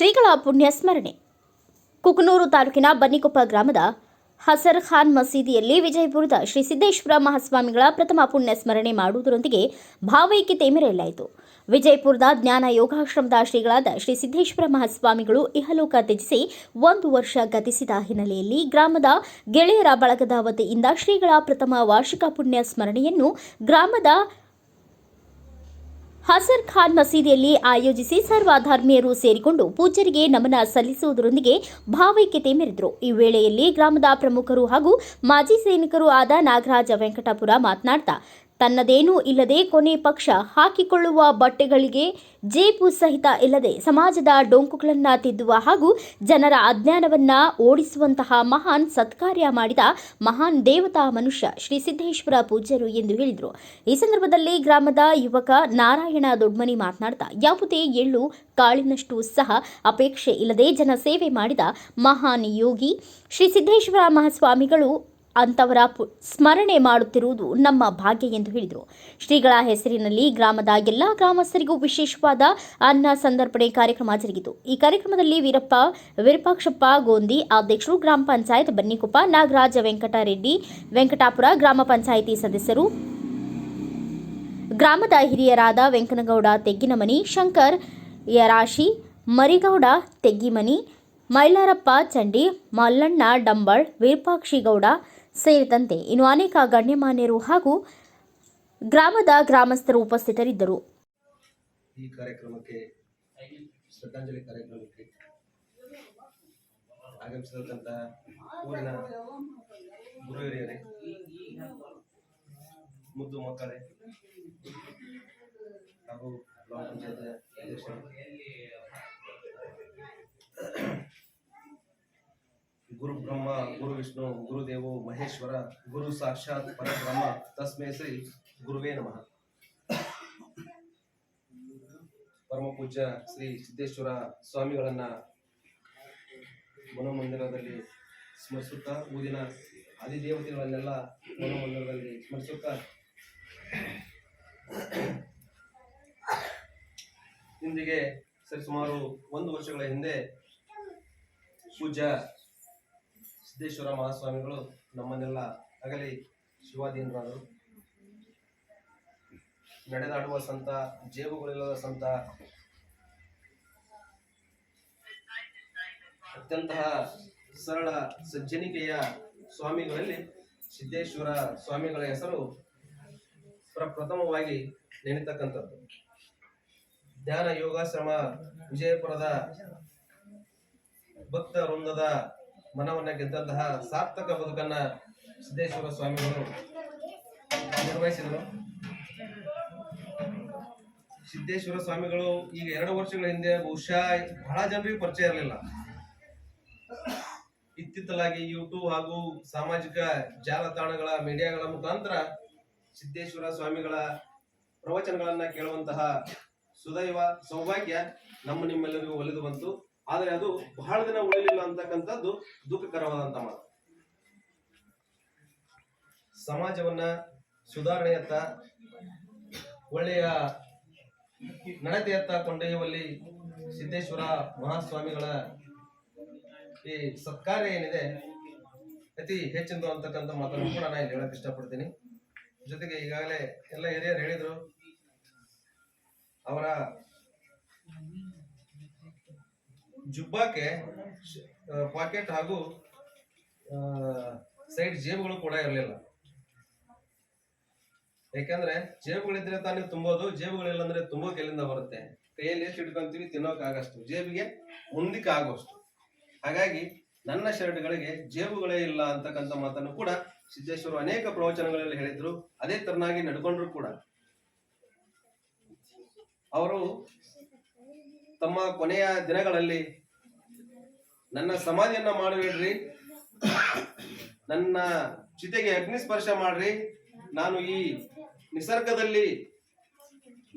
ಶ್ರೀಗಳ ಪುಣ್ಯ ಸ್ಮರಣೆ ಕುಕನೂರು ತಾಲೂಕಿನ ಬನ್ನಿಕೊಪ್ಪ ಗ್ರಾಮದ ಹಸರ್ ಖಾನ್ ಮಸೀದಿಯಲ್ಲಿ ವಿಜಯಪುರದ ಶ್ರೀ ಸಿದ್ದೇಶ್ವರ ಮಹಾಸ್ವಾಮಿಗಳ ಪ್ರಥಮ ಪುಣ್ಯ ಸ್ಮರಣೆ ಮಾಡುವುದರೊಂದಿಗೆ ಭಾವೈಕ್ಯತೆ ಮೆರೆಯಲಾಯಿತು ವಿಜಯಪುರದ ಜ್ಞಾನ ಯೋಗಾಶ್ರಮದ ಶ್ರೀಗಳಾದ ಶ್ರೀ ಸಿದ್ದೇಶ್ವರ ಮಹಾಸ್ವಾಮಿಗಳು ಇಹಲೋಕ ತ್ಯಜಿಸಿ ಒಂದು ವರ್ಷ ಗತಿಸಿದ ಹಿನ್ನೆಲೆಯಲ್ಲಿ ಗ್ರಾಮದ ಗೆಳೆಯರ ಬಳಗದ ವತಿಯಿಂದ ಶ್ರೀಗಳ ಪ್ರಥಮ ವಾರ್ಷಿಕ ಪುಣ್ಯ ಸ್ಮರಣೆಯನ್ನು ಗ್ರಾಮದ ಹಸರ್ ಖಾನ್ ಮಸೀದಿಯಲ್ಲಿ ಆಯೋಜಿಸಿ ಸರ್ವಧರ್ಮೀಯರು ಸೇರಿಕೊಂಡು ಪೂಜರಿಗೆ ನಮನ ಸಲ್ಲಿಸುವುದರೊಂದಿಗೆ ಭಾವೈಕ್ಯತೆ ಮೆರೆದರು. ಈ ವೇಳೆಯಲ್ಲಿ ಗ್ರಾಮದ ಪ್ರಮುಖರು ಹಾಗೂ ಮಾಜಿ ಸೈನಿಕರು ಆದ ನಾಗರಾಜ ವೆಂಕಟಪುರ ಮಾತನಾಡ್ತಾ ತನ್ನದೇನೂ ಇಲ್ಲದೆ ಕೊನೆ ಪಕ್ಷ ಹಾಕಿಕೊಳ್ಳುವ ಬಟ್ಟೆಗಳಿಗೆ ಜೇಪು ಸಹಿತ ಇಲ್ಲದೆ ಸಮಾಜದ ಡೊಂಕುಗಳನ್ನು ತಿದ್ದುವ ಹಾಗೂ ಜನರ ಅಜ್ಞಾನವನ್ನು ಓಡಿಸುವಂತಹ ಮಹಾನ್ ಸತ್ಕಾರ್ಯ ಮಾಡಿದ ಮಹಾನ್ ದೇವತಾ ಮನುಷ್ಯ ಶ್ರೀ ಸಿದ್ದೇಶ್ವರ ಪೂಜ್ಯರು ಎಂದು ಹೇಳಿದರು. ಈ ಸಂದರ್ಭದಲ್ಲಿ ಗ್ರಾಮದ ಯುವಕ ನಾರಾಯಣ ದೊಡ್ಮನಿ ಮಾತನಾಡ್ತಾ, ಯಾವುದೇ ಎಳ್ಳು ಕಾಳಿನಷ್ಟು ಸಹ ಅಪೇಕ್ಷೆ ಇಲ್ಲದೆ ಜನ ಸೇವೆ ಮಾಡಿದ ಮಹಾನ್ ಯೋಗಿ ಶ್ರೀ ಸಿದ್ದೇಶ್ವರ ಮಹಾಸ್ವಾಮಿಗಳು ಅಂತವರ ಸ್ಮರಣೆ ಮಾಡುತ್ತಿರುವುದು ನಮ್ಮ ಭಾಗ್ಯ ಎಂದು ಹೇಳಿದರು. ಶ್ರೀಗಳ ಹೆಸರಿನಲ್ಲಿ ಗ್ರಾಮದ ಎಲ್ಲ ಗ್ರಾಮಸ್ಥರಿಗೂ ವಿಶೇಷವಾದ ಅನ್ನ ಸಂದರ್ಪಣೆ ಕಾರ್ಯಕ್ರಮ ಜರುಗಿತು. ಈ ಕಾರ್ಯಕ್ರಮದಲ್ಲಿ ವೀರಪ್ಪ, ವಿರೂಪಾಕ್ಷಪ್ಪ, ಗೋಂದಿ, ಅಧ್ಯಕ್ಷರು ಗ್ರಾಮ ಪಂಚಾಯತ್ ಬನ್ನಿಕೊಪ್ಪ, ನಾಗರಾಜ ವೆಂಕಟರೆಡ್ಡಿ, ವೆಂಕಟಾಪುರ ಗ್ರಾಮ ಪಂಚಾಯಿತಿ ಸದಸ್ಯರು. ಗ್ರಾಮದ ಹಿರಿಯರಾದ ವೆಂಕನಗೌಡ, ತೆಗ್ಗಿನಮನಿ, ಶಂಕರ್, ಯರಾಶಿ, ಮರಿಗೌಡ, ತೆಗ್ಗಿಮನಿ, ಮೈಲಾರಪ್ಪ, ಚಂಡಿ, ಮಲ್ಲಣ್ಣ, ಡಂಬಳ್, ವಿರೂಪಾಕ್ಷಿಗೌಡ ಸೇರಿದಂತೆ ಇನ್ನು ಅನೇಕ ಗಣ್ಯಮಾನ್ಯರು ಹಾಗೂ ಗ್ರಾಮದ ಗ್ರಾಮಸ್ಥರು ಉಪಸ್ಥಿತರಿದ್ದರು. ಈ ಕಾರ್ಯಕ್ರಮಕ್ಕೆ, ಶ್ರದ್ಧಾಂಜಲಿ ಕಾರ್ಯಕ್ರಮಕ್ಕೆ ಆಗಮಿಸಿದಂಥ ಊರಿನ ಗುರು ಹಿರಿಯರೇ ಮುದ್ದು ಮಕ್ಕಳೇ, ಹಾಗೂ ಗ್ರಾಮ ಪಂಚಾಯತ್ ಅಧ್ಯಕ್ಷರು ಗುರು ಬ್ರಹ್ಮ, ಗುರು ವಿಷ್ಣು ಗುರುದೇವೋ ಮಹೇಶ್ವರ, ಗುರು ಸಾಕ್ಷಾತ್ ಪರಬ್ರಹ್ಮ, ತಸ್ಮೇ ಶ್ರೀ ಗುರುವೇ ನಮಃ. ಪರಮ ಪೂಜ್ಯ ಶ್ರೀ ಸಿದ್ದೇಶ್ವರ ಸ್ವಾಮಿಗಳನ್ನ ಮನೋಮಂದಿರದಲ್ಲಿ ಸ್ಮರಿಸುತ್ತಾ ಊರಿನ ಆದಿದೇವತೆಗಳನ್ನೆಲ್ಲ ಮನೋಮಂದಿರದಲ್ಲಿ ಸ್ಮರಿಸುತ್ತಾ, ಇಂದಿಗೆ ಸರಿಸುಮಾರು ಒಂದು ವರ್ಷಗಳ ಹಿಂದೆ ಪೂಜ್ಯ ಸಿದ್ದೇಶ್ವರ ಮಹಾಸ್ವಾಮಿಗಳು ನಮ್ಮನ್ನೆಲ್ಲ ಅಗಲಿ ಶಿವಾಧೀನರಾದರು. ನಡೆದಾಡುವ ಸಂತ, ಜೇಬುಗಳಿಲ್ಲದ ಸಂತ ಅತ್ಯಂತ ಸರಳ ಸಜ್ಜನಿಕೆಯ ಸ್ವಾಮಿಗಳಲ್ಲಿ ಸಿದ್ದೇಶ್ವರ ಸ್ವಾಮಿಗಳ ಹೆಸರು ಪ್ರಪ್ರಥಮವಾಗಿ ನೆನೆತಕ್ಕಂಥದ್ದು. ಧ್ಯಾನ ಯೋಗಾಶ್ರಮ ವಿಜಯಪುರದ ಭಕ್ತ ವೃಂದದ ಮನವನ್ನ ಗೆದ್ದಂತಹ ಸಾರ್ಥಕ ಬದುಕನ್ನ ಸಿದ್ದೇಶ್ವರ ಸ್ವಾಮಿಗಳು ನಿರ್ವಹಿಸಿದರು. ಸಿದ್ದೇಶ್ವರ ಸ್ವಾಮಿಗಳು ಈಗ ಎರಡು ವರ್ಷಗಳ ಹಿಂದೆ ಬಹುಶಃ ಬಹಳ ಜನರಿಗೆ ಪರಿಚಯ ಇರಲಿಲ್ಲ. ಇತ್ತಿತ್ತಲಾಗಿ ಯೂಟ್ಯೂಬ್ ಹಾಗೂ ಸಾಮಾಜಿಕ ಜಾಲತಾಣಗಳ ಮೀಡಿಯಾಗಳ ಮುಖಾಂತರ ಸಿದ್ದೇಶ್ವರ ಸ್ವಾಮಿಗಳ ಪ್ರವಚನಗಳನ್ನ ಕೇಳುವಂತಹ ಸುದೈವ ಸೌಭಾಗ್ಯ ನಮ್ಮ ನಿಮ್ಮೆಲ್ಲರಿಗೂ ಒಲಿದು ಬಂತು. ಆದರೆ ಅದು ಬಹಳ ದಿನ ಉಳಿಲಿಲ್ಲ ಅಂತಕ್ಕಂಥದ್ದು ದುಃಖಕರವಾದಂತ ಮಾತು. ಸಮಾಜವನ್ನ ಸುಧಾರಣೆಯತ್ತ, ಒಳ್ಳೆಯ ನಡತೆಯತ್ತ ಕೊಂಡೊಯ್ಯುವಲ್ಲಿ ಸಿದ್ದೇಶ್ವರ ಮಹಾಸ್ವಾಮಿಗಳ ಈ ಸತ್ಕಾರ್ಯ ಏನಿದೆ, ಅತಿ ಹೆಚ್ಚಿಂದು ಅಂತಕ್ಕಂಥ ಮಾತನ್ನು ಕೂಡ ನಾನು ಇಲ್ಲಿ ಹೇಳಕ್ ಇಷ್ಟಪಡ್ತೀನಿ. ಜೊತೆಗೆ ಈಗಾಗಲೇ ಎಲ್ಲ ಹಿರಿಯರು ಹೇಳಿದ್ರು, ಅವರ ಜುಬ್ಬಾಕ್ಕೆ ಪಾಕೆಟ್ ಹಾಗೂ ಸೈಡ್ ಜೇಬುಗಳು ಕೂಡ ಇರಲಿಲ್ಲ. ಯಾಕಂದ್ರೆ ಜೇಬುಗಳಿದ್ರೆ ತಾನೇ ತುಂಬೋದು ಜೇಬುಗಳಿಲ್ಲ ಅಂದ್ರೆ ತುಂಬೋಕೆ ಎಲ್ಲಿಂದ ಬರುತ್ತೆ? ಕೈಯಲ್ಲಿ ಎಷ್ಟು ಇಟ್ಕೊಂತೀವಿ ತಿನ್ನೋಕೆ ಆಗಷ್ಟು ಜೇಬಿಗೆ ಮುಂದಕ್ಕೆ ಆಗೋಷ್ಟು ಹಾಗಾಗಿ ನನ್ನ ಶರ್ಟ್ಗಳಿಗೆ ಜೇಬುಗಳೇ ಇಲ್ಲ ಅಂತಕ್ಕಂಥ ಮಾತನ್ನು ಕೂಡ ಸಿದ್ದೇಶ್ವರು ಅನೇಕ ಪ್ರವಚನಗಳಲ್ಲಿ ಹೇಳಿದ್ರು. ಅದೇ ತರನಾಗಿ ನಡ್ಕೊಂಡ್ರು ಕೂಡ. ಅವರು ತಮ್ಮ ಕೊನೆಯ ದಿನಗಳಲ್ಲಿ ನನ್ನ ಸಮಾಧಿಯನ್ನ ಮಾಡಬೇಡ್ರಿ ನನ್ನ ಚಿತೆಗೆ ಅಗ್ನಿ ಸ್ಪರ್ಶ ಮಾಡ್ರಿ. ನಾನು ಈ ನಿಸರ್ಗದಲ್ಲಿ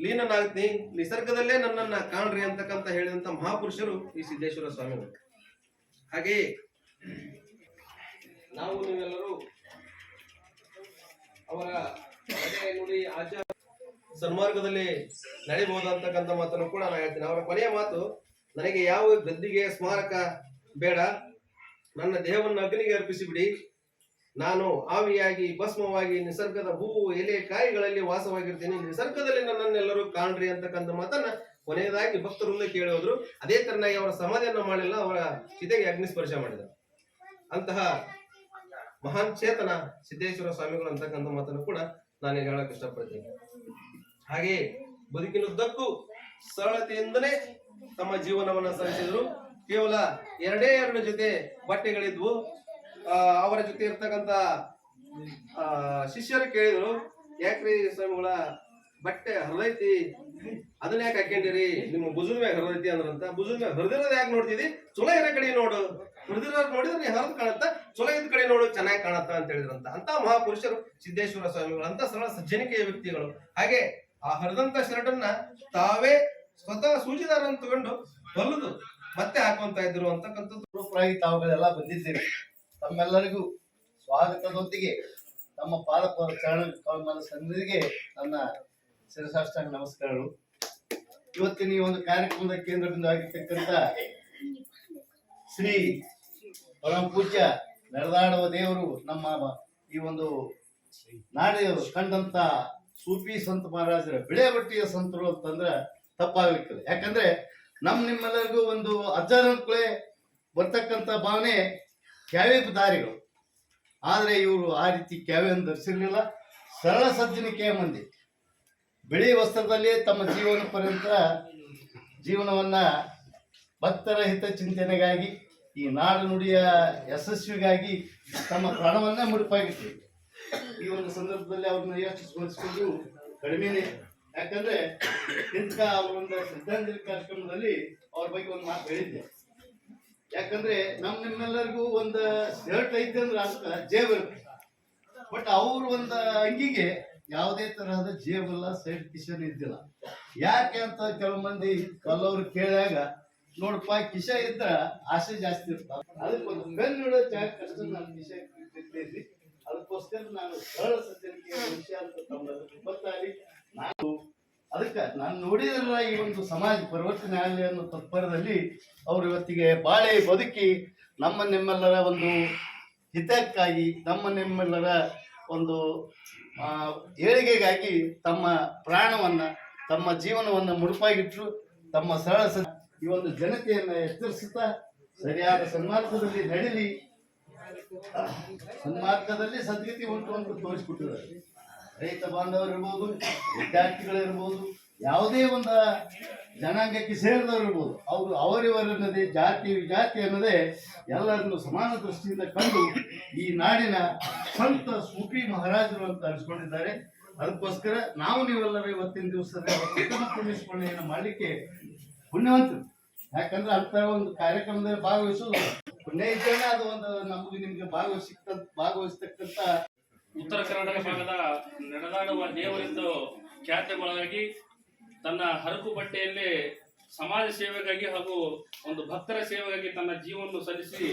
ಲೀನನಾಗ್ತೀನಿ. ನಿಸರ್ಗದಲ್ಲೇ ನನ್ನನ್ನ ಕಾಣ್ರಿ ಅಂತಕ್ಕಂತ ಹೇಳಿದಂತ ಮಹಾಪುರುಷರು ಈ ಸಿದ್ದೇಶ್ವರ ಸ್ವಾಮಿಗಳು. ಹಾಗೆಯೇ ನಾವು ನೀವೆಲ್ಲರೂ ಅವರ ನುಡಿ ಆಚಾರ ಸನ್ಮಾರ್ಗದಲ್ಲಿ ಅಂತಕ್ಕಂಥ ಮಾತನ್ನು ಕೂಡ ನಾನು ಹೇಳ್ತೀನಿ. ಅವರ ಕೊನೆಯ ಮಾತು, ನನಗೆ ಯಾವ ಗದ್ದಿಗೆ ಸ್ಮಾರಕ ಬೇಡ, ನನ್ನ ದೇಹವನ್ನು ಅಗ್ನಿಗೆ ಅರ್ಪಿಸಿಬಿಡಿ. ನಾನು ಆವಿಯಾಗಿ, ಭಸ್ಮವಾಗಿ, ನಿಸರ್ಗದ ಹೂವು, ಎಲೆ, ಕಾಯಿಗಳಲ್ಲಿ ವಾಸವಾಗಿರ್ತೀನಿ. ನಿಸರ್ಗದಲ್ಲಿ ನನ್ನನ್ನೆಲ್ಲರೂ ಕಾಣ್ರಿ ಅಂತಕ್ಕಂಥ ಮಾತನ್ನ ಕೊನೆಯದಾಗಿ ಭಕ್ತರಿಂದ ಕೇಳೋದ್ರು ಅದೇ ತರನಾಗಿ ಅವರ ಸಮಾಧಿಯನ್ನು ಮಾಡಿಲ್ಲ ಅವರ ಚಿತೆಗೆ ಅಗ್ನಿ ಸ್ಪರ್ಶ ಮಾಡಿದರು. ಅಂತಹ ಮಹಾನ್ ಚೇತನ ಸಿದ್ದೇಶ್ವರ ಸ್ವಾಮಿಗಳು ಅಂತಕ್ಕಂಥ ಮಾತನ್ನು ಕೂಡ ನಾನು ಹೇಳಕ್ ಇಷ್ಟಪಡ್ತೀನಿ. ಹಾಗೆ ಬದುಕಿನುದ್ದಕ್ಕೂ ಸರಳತೆಯಿಂದಲೇ ತಮ್ಮ ಜೀವನವನ್ನ ಸಲ್ಲಿಸಿದ್ರು ಕೇವಲ ಎರಡೇ ಎರಡು ಜೊತೆ ಬಟ್ಟೆಗಳಿದ್ವು. ಅವರ ಜೊತೆ ಇರ್ತಕ್ಕಂತ ಶಿಷ್ಯರು ಕೇಳಿದ್ರು, ಯಾಕ್ರಿ ಸ್ವಾಮಿಗಳ ಬಟ್ಟೆ ಹರಿದೈತಿ? ಅದನ್ನ ಯಾಕೆ ಹಾಕೊಂಡಿರಿ ನಿಮ್ಮ ಬುಜುನ್ ಮ್ಯಾಗ ಹರಿದೈತಿ ಅಂದ್ರಂತ. ಬುಜುನ್ ಮ್ಯಾಗ ಹರಿದಿರೋದು ಯಾಕೆ ನೋಡ್ತಿದಿ? ಚಲೋ ಇರೋ ಕಡೆ ನೋಡು. ಹರಿದಿರೋದು ನೋಡಿದ್ರೆ ನೀ ಹರಿದ್ ಕಾಣತ್ತ? ಚಲೋ ಇದ್ದ ಕಡೆ ನೋಡು, ಚೆನ್ನಾಗಿ ಕಾಣತ್ತ? ಅಂತ ಹೇಳಿದ್ರಂತ. ಅಂತ ಮಹಾಪುರುಷರು ಸಿದ್ದೇಶ್ವರ ಸ್ವಾಮಿಗಳು ಅಂತ ಸರಳ ಸಜ್ಜನಿಕೆಯ ವ್ಯಕ್ತಿಗಳು. ಹಾಗೆ ಆ ಹರಿದಂತ ಶರ್ಟನ್ನ ತಾವೇ ಸ್ವತಃ ಸೂಚಿದಾರನ್ನು ತಗೊಂಡು ಹೊಲಿದು ಮತ್ತೆ ಹಾಕೊಂತ ಇದ್ರು ಅಂತಕ್ಕಂಥದ್ದು. ತಾವುಗಳೆಲ್ಲ ಬಂದಿದ್ದೀರಿ. ತಮ್ಮೆಲ್ಲರಿಗೂ ಸ್ವಾಗತದೊಂದಿಗೆ ನಮ್ಮ ಪಾಲಕ ಚರಣ ಸನ್ನಿಧಿಗೆ ನನ್ನ ಶಿರಸಾಷ್ಟಾಂಗ ನಮಸ್ಕಾರಗಳು. ಇವತ್ತಿನ ಈ ಒಂದು ಕಾರ್ಯಕ್ರಮದ ಕೇಂದ್ರದಿಂದ ಆಗಿರ್ತಕ್ಕಂಥ ಶ್ರೀ ಪರಮ ಪೂಜ್ಯ ನಡೆದಾಡುವ ದೇವರು ನಮ್ಮ ಈ ಒಂದು ನಾಡಿ ಕಂಡಂತ ಸೂಫಿ ಸಂತ ಮಹಾರಾಜರ ಬಿಳೆ ಬಟ್ಟಿಯ ಸಂತರು ಅಂತಂದ್ರೆ ತಪ್ಪಾಗಲಿಕ್ಕಿಲ್ಲ ಯಾಕಂದ್ರೆ ನಮ್ ನಿಮ್ಮೆಲ್ಲರಿಗೂ ಒಂದು ಅಜ್ಜರನ್ಕುಳೆ ಬರ್ತಕ್ಕಂತ ಭಾವನೆ ಕ್ಯಾವೆ ದಾರಿಗಳು. ಆದ್ರೆ ಇವರು ಆ ರೀತಿ ಕ್ಯಾವೆಯನ್ನು ಧರಿಸಿರ್ಲಿಲ್ಲ. ಸರಳ ಸಜ್ಜನಿಕೆಯ ಮಂದಿ. ಬಿಳಿ ವಸ್ತ್ರದಲ್ಲಿ ತಮ್ಮ ಜೀವನ ಪರ್ಯಂತ ಜೀವನವನ್ನ ಭಕ್ತರ ಹಿತಚಿಂತನೆಗಾಗಿ ಈ ನಾಡು ನುಡಿಯ ಯಶಸ್ವಿಗಾಗಿ ತಮ್ಮ ಪ್ರಾಣವನ್ನ ಮುಡುಪಾಗಿತ್ತು ಈ ಒಂದು ಸಂದರ್ಭದಲ್ಲಿ ಅವ್ರನ್ನ ಎಷ್ಟು ಸ್ಮರಿಸಿಕೊಂಡು ಕಡಿಮೆನೆ. ಯಾಕಂದ್ರೆ ಇಂಥ ಒಂದು ಶ್ರದ್ಧಾಂಜಲಿ ಕಾರ್ಯಕ್ರಮದಲ್ಲಿ ಅವ್ರ ಬಗ್ಗೆ ಒಂದು ಮಾತು ಹೇಳಿದ್ದೆ. ಯಾಕಂದ್ರೆ ನಮ್ ನಿಮ್ಮೆಲ್ಲರಿಗೂ ಒಂದು ಶರ್ಟ್ ಐತೆ ಅಂದ್ರೆ ಅಂತ ಜೇಬ್ ಇರುತ್ತೆ ಬಟ್ ಅವ್ರ ಒಂದು ಅಂಗಿಗೆ ಯಾವುದೇ ತರಹದ ಜೇಬಲ್ಲ ಸೈಡ್ ಕಿಶನ್ ಇದ್ದಿಲ್ಲ. ಯಾಕೆ ಅಂತ ಕೆಲವು ಮಂದಿ ಕಲ್ಲವ್ರು ಕೇಳಿದಾಗ, ನೋಡಪ್ಪ, ಕಿಶ ಇದ್ರ ಆಸೆ ಜಾಸ್ತಿ ಇರ್ತಾವ. ಅದಕ್ಕೆ ಒಂದು ಬೆನ್ನು ಕಷ್ಟ? ನಾನು ಕಿಶ ಅದಕ್ಕೋಸ್ಕರ ನಾನು ಸರಳ ಸಜ್ಜನಿಕೆಯ ವಿಷಯ ಅಂತ ತಮ್ಮಲ್ಲಿ ಗೊತ್ತಾಗಿ ನಾನು ಅದಕ್ಕೆ ನಾನು ನೋಡಿದ್ರ ಈ ಒಂದು ಸಮಾಜ ಪರಿವರ್ತನೆ ಆಗಲಿ ಅನ್ನೋ ತತ್ಪರದಲ್ಲಿ ಅವರು ಇವತ್ತಿಗೆ ಬಾಳೆ ಬದುಕಿ ನಮ್ಮ ನಿಮ್ಮೆಲ್ಲರ ಒಂದು ಹಿತಕ್ಕಾಗಿ, ನಮ್ಮ ನಿಮ್ಮೆಲ್ಲರ ಒಂದು ಏಳಿಗೆಗಾಗಿ ತಮ್ಮ ಪ್ರಾಣವನ್ನ, ತಮ್ಮ ಜೀವನವನ್ನ ಮುಡುಪಾಗಿಟ್ಟರು ತಮ್ಮ ಸರಳ ಈ ಒಂದು ಜನತೆಯನ್ನ ಎಚ್ಚರಿಸುತ್ತಾ, ಸರಿಯಾದ ಸನ್ಮಾರ್ಗದಲ್ಲಿ ನಡೀಲಿ. ಸನ್ಮಾರ್ಗದಲ್ಲಿ ಸದ್ಗತಿ ಉಂಟು ಅಂತ ತೋರಿಸ್ಬಿಟ್ಟಿದ್ದಾರೆ. ರೈತ ಬಾಂಧವರು ಇರ್ಬೋದು ವಿದ್ಯಾರ್ಥಿಗಳಿರ್ಬೋದು ಯಾವುದೇ ಒಂದು ಜನಾಂಗಕ್ಕೆ ಸೇರಿದವರು ಇರ್ಬೋದು, ಅವರು ಅವರಿವರನ್ನದೇ, ಜಾತಿ ವಿಜಾತಿ ಅನ್ನೋದೇ ಎಲ್ಲರನ್ನು ಸಮಾನ ದೃಷ್ಟಿಯಿಂದ ಕಂಡು ಈ ನಾಡಿನ ಸಂತ ಸೂಫಿ ಮಹಾರಾಜರು ಅಂತ ಅನಿಸ್ಕೊಂಡಿದ್ದಾರೆ ಅದಕ್ಕೋಸ್ಕರ ನಾವು ನೀವೆಲ್ಲರೂ ಇವತ್ತಿನ ದಿವಸದ ಉತ್ತಮ ಪುಣ್ಯಸ್ಮರಣೆಯನ್ನು ಮಾಡಲಿಕ್ಕೆ ಪುಣ್ಯವಂತರು. ಯಾಕಂದ್ರೆ ಅಂತ ಒಂದು ಕಾರ್ಯಕ್ರಮದಲ್ಲಿ ಭಾಗವಹಿಸೋದು ಇದ್ದೇನೆ, ಅದು ಒಂದು ನಮ್ಗೆ ನಿಮ್ಗೆ ಭಾಗವಹಿಸಿಕ್ಕ ಭಾಗವಹಿಸ್ತಕ್ಕಂಥ ಉತ್ತರ ಕರ್ನಾಟಕ ಭಾಗದ ನಡೆದಾಡುವ ದೇವರೆಂದು ಖ್ಯಾತಿಗೊಳಗಾಗಿ ತನ್ನ ಹರಕು ಬಟ್ಟೆಯಲ್ಲಿ ಸಮಾಜ ಸೇವೆಗಾಗಿ ಹಾಗೂ ಒಂದು ಭಕ್ತರ ಸೇವೆಗಾಗಿ ತನ್ನ ಜೀವವನ್ನು ಸಲ್ಲಿಸಿ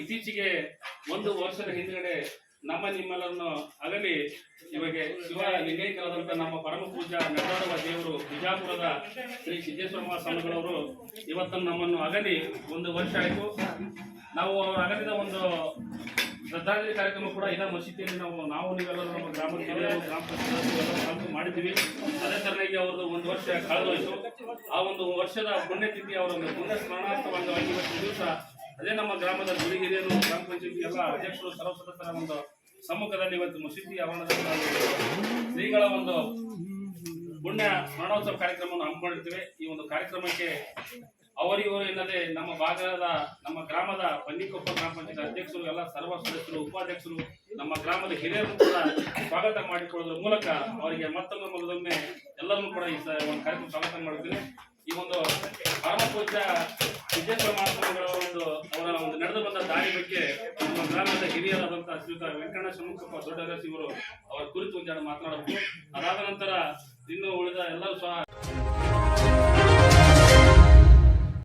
ಇತ್ತೀಚೆಗೆ ಒಂದು ವರ್ಷದ ಹಿಂದ್ಗಡೆ ನಮ್ಮ ನಿಮ್ಮೆಲ್ಲರನ್ನು ಅಗಲಿ, ನಿಮಗೆ ಶಿವ ಲಿಂಗೈಕ್ಯರಾದಂಥ ನಮ್ಮ ಪರಮ ಪೂಜಾ ನಡೆದಾಡುವ ದೇವರು ಬಿಜಾಪುರದ ಶ್ರೀ ಸಿದ್ದೇಶ್ವರ ಮಹಾಸ್ವಾಮಿಗಳವರು ಇವತ್ತನ್ನು ನಮ್ಮನ್ನು ಅಗಲಿ ಒಂದು ವರ್ಷ ಆಯಿತು. ನಾವು ಅಗಲಿದ ಒಂದು ಶ್ರದ್ಧಾಂಜಲಿ ಕಾರ್ಯಕ್ರಮ ಕೂಡ ಇದೇ ಮಸೀದಿಯಲ್ಲಿ ನಾವು ನಾವು ನೀವೆಲ್ಲರೂ ನಮ್ಮ ಗ್ರಾಮದ ಗ್ರಾಮ ಪಂಚಾಯತ್ ಮಾಡಿದ್ದೀವಿ. ಅದೇ ತರನಾಗಿ ಅವ್ರದ್ದು ಒಂದು ವರ್ಷ ಕಳೆದೋಯ್ತು ಆ ಒಂದು ವರ್ಷದ ಪುಣ್ಯತಿಥಿ ಅವರ ಒಂದು ಪುಣ್ಯ ಸ್ಮರಣಾರ್ಥವಾಗಿ ಇವತ್ತು ದಿವಸ ಅದೇ ನಮ್ಮ ಗ್ರಾಮದ ಗುಡಿಗಿರಿಯರು ಗ್ರಾಮ ಪಂಚಾಯತಿ ಎಲ್ಲ ಅಧ್ಯಕ್ಷರು ಸರ್ವ ಸದಸ್ಯರ ಒಂದು ಸಮ್ಮುಖದಲ್ಲಿ ಇವತ್ತು ಮಸೀದಿ ಆವರಣದಲ್ಲಿ ಶ್ರೀಗಳ ಒಂದು ಪುಣ್ಯ ಸ್ಮರಣೋತ್ಸವ ಕಾರ್ಯಕ್ರಮವನ್ನು ಹಮ್ಮಿಕೊಂಡಿರ್ತೀವಿ. ಈ ಒಂದು ಕಾರ್ಯಕ್ರಮಕ್ಕೆ ಅವರಿವರು ಇಲ್ಲದೆ ನಮ್ಮ ಭಾಗದ, ನಮ್ಮ ಗ್ರಾಮದ ಬನ್ನಿಕೊಪ್ಪ ಗ್ರಾಮ ಪಂಚಾಯತ್ ಅಧ್ಯಕ್ಷರು, ಎಲ್ಲ ಸರ್ವ ಸದಸ್ಯರು, ಉಪಾಧ್ಯಕ್ಷರು, ನಮ್ಮ ಗ್ರಾಮದ ಹಿರಿಯರು ಕೂಡ ಸ್ವಾಗತ ಮಾಡಿಕೊಳ್ಳೋದ್ರ ಮೂಲಕ ಅವರಿಗೆ ಮತ್ತೊಮ್ಮೆ ಮೊದಲೊಮ್ಮೆ ಎಲ್ಲರನ್ನು ಕೂಡ ಈ ಒಂದು ಕಾರ್ಯಕ್ರಮ ಸ್ವಾಗತ ಮಾಡುತ್ತೇನೆ ಈ ಒಂದು ಪರಮಪೂಜ್ಯ ವಿಜೇಶ್ವರ ಮಹಾತ್ಮಗಳ ಒಂದು, ಅವರ ಒಂದು ನಡೆದು ಬಂದ ದಾರಿ ಬಗ್ಗೆ ನಮ್ಮ ಗ್ರಾಮದ ಹಿರಿಯರಾದಂತಹ ಶ್ರೀಯುತ ವೆಂಕಣ್ಣ ಷಣ್ಮುಖಪ್ಪ ದೊಡ್ಡ ಇವರು ಅವರ ಕುರಿತು ಒಂದೆರಡು ಮಾತನಾಡಬೇಕು ಅದಾದ ನಂತರ ಇನ್ನು ಉಳಿದ ಎಲ್ಲರೂ ಸಹ